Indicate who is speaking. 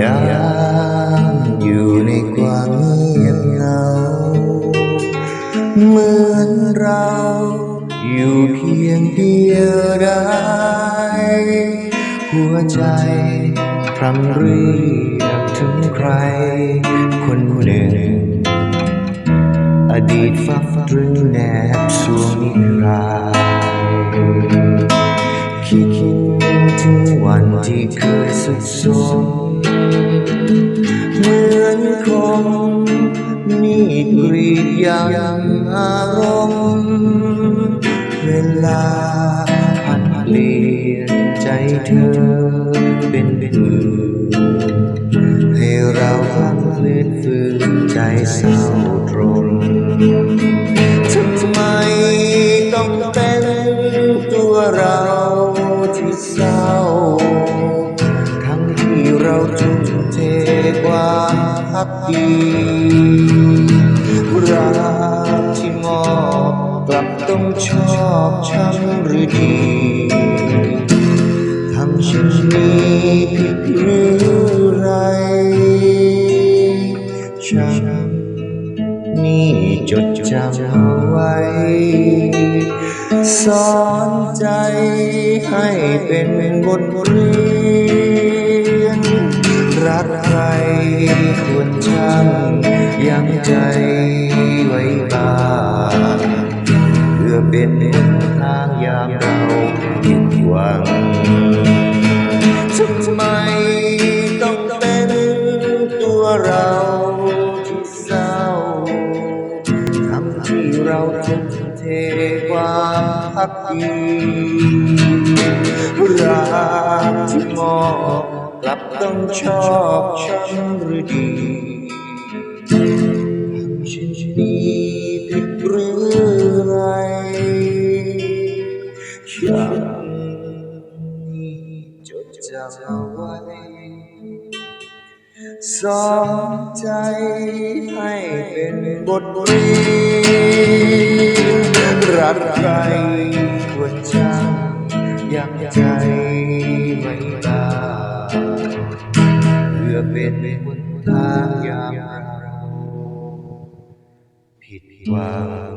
Speaker 1: ยามอยู่ในความเงียบเหงาเหมือนเราอยู่เพียงเดียวดายหัวใจพรำเรีย อดีฟักตรึงแนบสวงนิรันดร์คิดถึงวันที่เคยสุดสมเหมือนคมมีดกรีดยำอารมณ์เวลาพัดเปลี่ยนใจเธอเป็นเปืนให้เราพังเลื่อนฝืนใจเศร้า เศร้า ทั้งที่เราทุ่มเทความพักดีรักที่มอบกลับต้องชอบช้ำหรือดีทำเช่นนี้ผิดหรือไรฉัน จดจำไว้ สอนใจให้เป็นบทเรียน รักใครควรช่างยังใจไว้บ้างเพื่อเป็นทางยามเราผิดหวังทำไมต้อง เราทุ่มเทความพักดีรักที่มอบกลับต้องชอบช้ำหรือดีทำเช่นนี้ผิดหรือไรฉันนี้จดจำเอาไว้ สอนใจให้เป็นบทเรียนรักใครควรช่างยังใจไว้บ้าเพื่อเป็นบนทางยามเราผิดหวัง